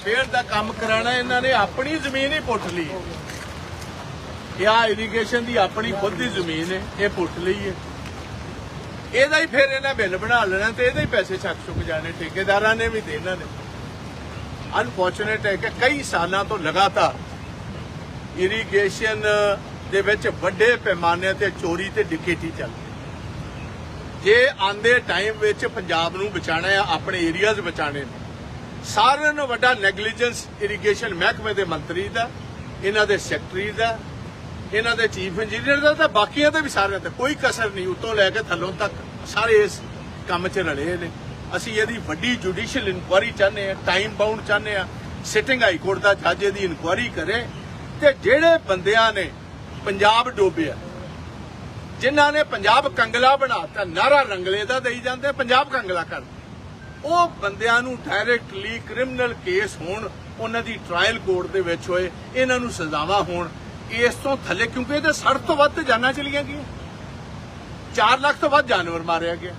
Repair ਦਾ ਕੰਮ ਕਰਾਣਾ ਇਹਨਾਂ ਨੇ ਆਪਣੀ ਜ਼ਮੀਨ ਹੀ ਪੁੱਟ ਲਈ ਇਹ ਆ ਇਰੀਗੇਸ਼ਨ ਦੀ ਆਪਣੀ ਖੁਦ ਦੀ ਜ਼ਮੀਨ ਹੈ, ਇਹ ਪੁੱਟ ਲਈ ਹੈ। ਇਹਦਾ ਹੀ ਫਿਰ ਇਹਨਾਂ ਬਿੱਲ ਬਣਾ ਲੈਣਾ ਤੇ ਇਹਦੇ ਹੀ ਪੈਸੇ ਛੱਕ ਛੁੱਕ ਜਾਣੇ, ਠੇਕੇਦਾਰਾਂ ਨੇ ਵੀ ਤੇ ਇਹਨਾਂ ਨੇ। ਅਨਫੋਰਚੂਨੇਟ ਹੈ ਕਿ ਕਈ ਸਾਲਾਂ ਤੋਂ ਲਗਾਤਾਰ ਇਰੀਗੇਸ਼ਨ ਦੇ ਵਿੱਚ ਵੱਡੇ ਪੈਮਾਨੇ ਤੇ ਚੋਰੀ ਤੇ ਡਕੈਤੀ ਚੱਲ ਰਹੀ ਜੇ ਆਂਦੇ ਟਾਈਮ ਵਿੱਚ ਪੰਜਾਬ ਨੂੰ ਬਚਾਣਾ ਹੈ, ਆਪਣੇ ਏਰੀਆਜ਼ ਬਚਾਣੇ ਨੇ ਸਾਰਿਆਂ ਨੂੰ ਵੱਡਾ ਨੈਗਲੀਜੈਂਸ ਇਰੀਗੇਸ਼ਨ ਮਹਿਕਮੇ ਦੇ ਮੰਤਰੀ ਦਾ, ਇਹਨਾਂ ਦੇ ਸੈਕਟਰੀ ਦਾ, ਇਹਨਾਂ ਦੇ ਚੀਫ ਇੰਜੀਨੀਅਰ ਦਾ ਤਾਂ ਬਾਕੀਆਂ ਦੇ ਵੀ ਸਾਰਿਆਂ ਤੇ ਕੋਈ ਕਸਰ ਨਹੀਂ, ਉਤੋਂ ਲੈ ਕੇ ਥੱਲੋਂ ਤੱਕ ਸਾਰੇ ਇਸ ਕੰਮ 'ਚ ਰਲੇ ਨੇ। ਅਸੀਂ ਇਹਦੀ ਵੱਡੀ ਜੁਡੀਸ਼ੀਅਲ ਇਨਕੁਆਇਰੀ ਚਾਹੁੰਦੇ ਆ ਟਾਈਮ ਬਾਉਂਡ ਚਾਹੁੰਦੇ ਆ ਸਿਟਿੰਗ ਹਾਈ ਕੋਰਟ ਦਾ ਜੱਜ ਇਹਦੀ ਇਨਕੁਆਇਰੀ ਕਰੇ ਤੇ ਜਿਹੜੇ ਬੰਦਿਆਂ ਨੇ ਪੰਜਾਬ ਡੋਬਿਆ, ਜਿਨ੍ਹਾਂ ਨੇ ਪੰਜਾਬ ਕੰਗਲਾ ਬਣਾਤਾ, ਨਾਰਾ ਰੰਗਲੇ ਦਾ ਦੇਈ ਜਾਂਦੇ, ਪੰਜਾਬ ਕੰਗਲਾ ਕਰ ਉਹ ਬੰਦਿਆਂ ਨੂੰ ਡਾਇਰੈਕਟਲੀ ਕ੍ਰਿਮੀਨਲ ਕੇਸ ਹੋਣ, ਉਹਨਾਂ ਦੀ ਟ੍ਰਾਇਲ ਕੋਰਟ ਦੇ ਵਿੱਚ ਹੋਏ, ਇਹਨਾਂ ਨੂੰ ਸਜ਼ਾਵਾਂ ਹੋਣ, ਇਸ ਤੋਂ ਥੱਲੇ ਕਿਉਂਕਿ ਇਹਦੇ 60 ਤੋਂ ਵੱਧ ਜਾਨਾਂ ਚਲੀਆਂ ਗਈਆਂ। 4 ਲੱਖ ਤੋਂ ਵੱਧ ਜਾਨਵਰ ਮਾਰਿਆ ਗਿਆ।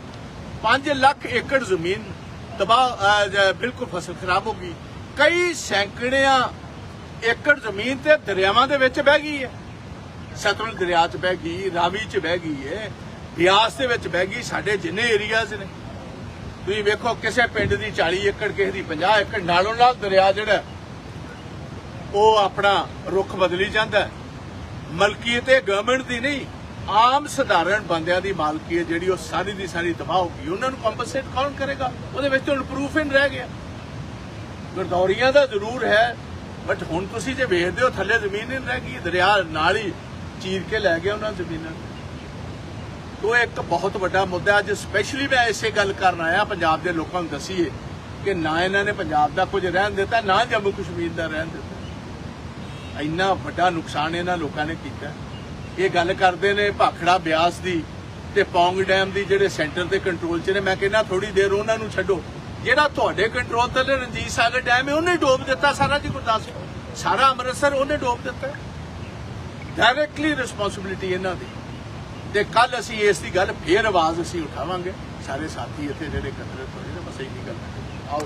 5 ਲੱਖ ਏਕੜ ਜ਼ਮੀਨ ਤਬਾਹ ਬਿਲਕੁਲ ਫਸਲ ਖਰਾਬ ਹੋ ਗਈ। ਕਈ ਸੈਂਕੜਿਆਂ ਏਕੜ ਜ਼ਮੀਨ ਤੇ ਦਰਿਆਵਾਂ ਦੇ ਵਿੱਚ ਬਹਿ ਗਈ ਹੈ। ਸਤਲੁਜ ਦਰਿਆ 'ਚ ਬਹਿ ਗਈ, ਰਾਵੀ 'ਚ ਬਹਿ ਗਈ ਹੈ। ਬਿਆਸ ਦੇ ਵਿੱਚ ਬਹਿ ਗਈ, ਸਾਡੇ ਜਿੰਨੇ ਏਰੀਆਜ਼ ਨੇ। ਤੁਸੀਂ ਵੇਖੋ, ਕਿਸੇ ਪਿੰਡ ਦੀ 40 ਏਕੜ, ਕਿਸੇ ਦੀ 50 ਏਕੜ, ਨਾਲੋਂ ਨਾਲ ਦਰਿਆ ਜਿਹੜਾ ਉਹ ਆਪਣਾ ਰੁਖ ਬਦਲੀ ਜਾਂਦਾ ਹੈ। ਮਲਕੀਅਤ ਇਹ ਗਵਰਨਮੈਂਟ ਦੀ ਨਹੀਂ, ਆਮ ਸਧਾਰਨ ਬੰਦਿਆਂ ਦੀ ਮਾਲਕੀਅਤ ਜਿਹੜੀ ਉਹ ਸਾਰੀ ਦੀ ਸਾਰੀ ਤਬਾਹ ਹੋ ਗਈ। ਉਹਨਾਂ ਨੂੰ ਕੰਪਨਸੇਟ ਕੌਣ ਕਰੇਗਾ? ਉਹਦੇ ਵਿੱਚ ਹੁਣ ਪ੍ਰੂਫ ਹੀ ਨਹੀਂ ਰਹਿ ਗਿਆ। ਗਰਦੌਰੀਆਂ ਦਾ ਜ਼ਰੂਰ ਹੈ ਬਟ ਹੁਣ ਤੁਸੀਂ ਜੇ ਵੇਖਦੇ ਹੋ, ਥੱਲੇ ਜ਼ਮੀਨ ਹੀ ਨਹੀਂ ਰਹਿ ਗਈ। ਦਰਿਆ ਨਾਲ ਹੀ ਚੀਰ ਕੇ ਲੈ ਗਿਆ ਉਹਨਾਂ ਜ਼ਮੀਨਾਂ ਨੂੰ। ਤੋ ਇੱਕ ਬਹੁਤ ਵੱਡਾ ਮੁੱਦਾ ਅੱਜ ਸਪੈਸ਼ਲੀ ਮੈਂ ਇਸੇ ਗੱਲ ਕਰਨ ਆਇਆ, ਪੰਜਾਬ ਦੇ ਲੋਕਾਂ ਨੂੰ ਦਸੀਏ ਕਿ ਨਾ ਇਹਨਾਂ ਨੇ ਪੰਜਾਬ ਦਾ ਕੁਝ ਰਹਿਣ ਦਿੱਤਾ, ਨਾ ਜੰਮੂ ਕਸ਼ਮੀਰ ਦਾ ਰਹਿਣ ਦਿੱਤਾ। ਇੰਨਾ ਵੱਡਾ ਨੁਕਸਾਨ ਇਹਨਾਂ ਲੋਕਾਂ ਨੇ ਕੀਤਾ। ਇਹ ਗੱਲ ਕਰਦੇ ਨੇ ਭਾਖੜਾ ਬਿਆਸ ਦੀ ਤੇ ਪੌਂਗ ਡੈਮ ਦੀ ਜਿਹੜੇ ਸੈਂਟਰ ਦੇ ਕੰਟਰੋਲ 'ਚ ਨੇ। ਮੈਂ ਕਹਿੰਦਾ ਥੋੜੀ ਦੇਰ ਉਹਨਾਂ ਨੂੰ ਛੱਡੋ। ਜਿਹੜਾ ਤੁਹਾਡੇ ਕੰਟਰੋਲ ਥੱਲੇ ਰਣਜੀਤ ਸਾਗਰ ਡੈਮ ਹੈ, ਉਹਨੇ ਡੋਬ ਦਿੱਤਾ ਸਾਰਾ ਜੀ ਗੁਰਦਾਸਪੁਰ। ਸਾਰਾ ਅੰਮ੍ਰਿਤਸਰ ਉਹਨੇ ਡੋਬ ਦਿੱਤਾ। ਡਾਇਰੈਕਟਲੀ ਰਿਸਪੌਂਸਿਬਿਲਿਟੀ ਇਹਨਾਂ ਦੀ। ਤੇ ਕੱਲ ਅਸੀਂ ਇਸ ਦੀ ਗੱਲ ਫੇਰ ਆਵਾਜ਼ ਅਸੀਂ ਉਠਾਵਾਂਗੇ। ਸਾਰੇ ਸਾਥੀ ਇੱਥੇ ਜਿਹੜੇ ਇਕੱਤਰ ਹੋਏ ਨੇ, ਬਸ ਇਹੀ ਗੱਲ ਆਓ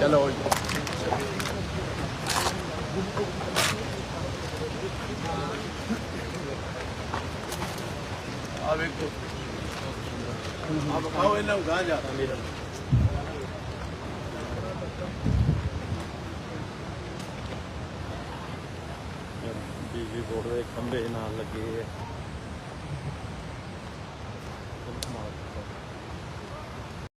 ਚਲੋ ਆ ਵੇਖੋ। ਆ ਬਖਾਓ ਇਹਨਾਂ ਨੂੰ ਗਾਂ ਜਾ ਬਿਜਲੀ ਬੋਰਡ ਦੇ ਖੰਭੇ ਨਾਲ ਲੱਗੇ ਆ।